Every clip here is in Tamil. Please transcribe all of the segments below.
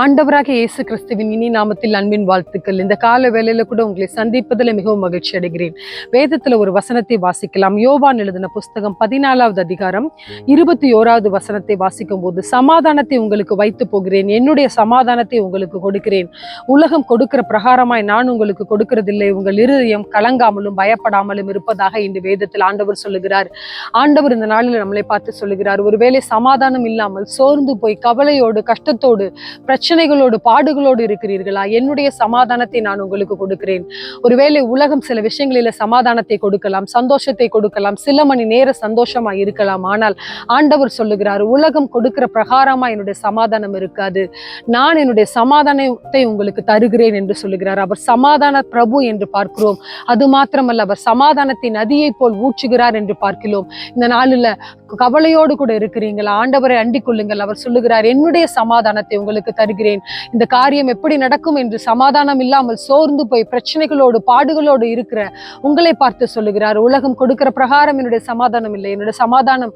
ஆண்டவராக இயேசு கிறிஸ்துவின் இனி நாமத்தில் அன்பின் வாழ்த்துக்கள். இந்த கால வேலையில கூட உங்களை சந்திப்பதில் மிகவும் மகிழ்ச்சி அடைகிறேன். வேதத்துல ஒரு வசனத்தை வாசிக்கலாம். யோவான் எழுதின புஸ்தகம் பதினாலாவது அதிகாரம் இருபத்தி ஓராவது வசனத்தை வாசிக்கும் போது சமாதானத்தை உங்களுக்கு வைத்து போகிறேன். என்னுடைய சமாதானத்தை உங்களுக்கு கொடுக்கிறேன். உலகம் கொடுக்கிற பிரகாரமாய் நான் உங்களுக்கு கொடுக்கிறதில்லை. உங்கள் இருதயம் கலங்காமலும் பயப்படாமலும் இருப்பதாக இந்த வேதத்தில் ஆண்டவர் சொல்லுகிறார். ஆண்டவர் இந்த நாளில் நம்மளை பார்த்து சொல்லுகிறார். ஒருவேளை சமாதானம் இல்லாமல் சோர்ந்து போய் கவலையோடு கஷ்டத்தோடு பிரச்சனைகளோடு பாடுகளோடு இருக்கிறீர்களா? என்னுடைய சமாதானத்தை நான் உங்களுக்கு கொடுக்கிறேன். ஒருவேளை உலகம் சில விஷயங்களில சமாதானத்தை கொடுக்கலாம் சந்தோஷத்தை கொடுக்கலாம் சில மணி நேர சந்தோஷமா இருக்கலாம். ஆனால் ஆண்டவர் சொல்லுகிறார் உலகம் கொடுக்கிற பிரகாரமா என்னுடைய சமாதானம் இருக்காது. நான் என்னுடைய சமாதானத்தை உங்களுக்கு தருகிறேன் என்று சொல்லுகிறார். அவர் சமாதான பிரபு என்று பார்க்கிறோம். அது மாத்திரமல்ல அவர் சமாதானத்தை நதியை போல் ஊற்றுகிறார் என்று பார்க்கிறோம். இந்த நாளில் கவலையோடு கூட இருக்கிறீங்களா ஆண்டவரை அண்டிக் கொள்ளுங்கள் அவர் சொல்லுகிறார் என்னுடைய சமாதானத்தை உங்களுக்கு தருகிறேன். இந்த காரியம் எப்படி நடக்கும் என்று சமாதானம் இல்லாமல் சோர்ந்து போய் பிரச்சனைகளோடு பாடுகளோடு இருக்கிற உங்களை பார்த்து சொல்லுகிறார். உலகம் கொடுக்கிற பிரகாரம் என்னுடைய சமாதானம் இல்லை. என்னுடைய சமாதானம்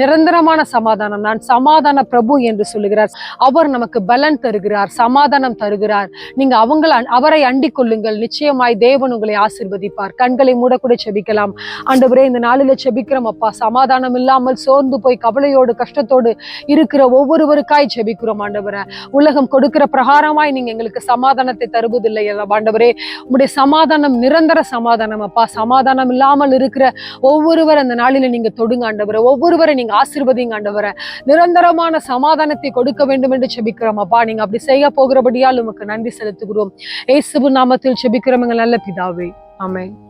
நிரந்தரமான சமாதானம். நான் சமாதான பிரபு என்று சொல்லுகிறார். அவர் நமக்கு பலன் தருகிறார் சமாதானம் தருகிறார். நீங்க அவங்கள அவரை அண்டிக் கொள்ளுங்கள் நிச்சயமாய் தேவன் உங்களை ஆசிர்வதிப்பார். கண்களை மூடக்கூட செபிக்கலாம். ஆண்டவரே இந்த நாளில செபிக்கிறோம் அப்பா. சமாதானம் இல்லாமல் சோர்ந்து போய் கவலையோடு கஷ்டத்தோடு இருக்கிற ஒவ்வொருவருக்காய் செபிக்கிறோம் ஆண்டவரே. உலகம் கொடுக்கிற பிரகாரமாய் நீங்க எங்களுக்கு சமாதானத்தை தருவதில்லை ஆண்டவரே. உங்களுடைய சமாதானம் நிரந்தர சமாதானம் அப்பா. சமாதானம் இல்லாமல் இருக்கிற ஒவ்வொருவர் அந்த நாளில நீங்க தொடுங்க ஆண்டவரை. ஒவ்வொருவரை நீங்க ஆசிர்வதிங்க ஆண்டவரை. நிரந்தரமான சமாதானத்தை கொடுக்க வேண்டும் என்று செபிக்கிறோம் அப்பா. நீங்க அப்படி செய்ய போகிறபடியால் உமக்கு நன்றி செலுத்துகிறோம். ஏசுபு நாமத்தில் செபிக்கிறோம் எங்கள் நல்ல பிதாவே. ஆமென்.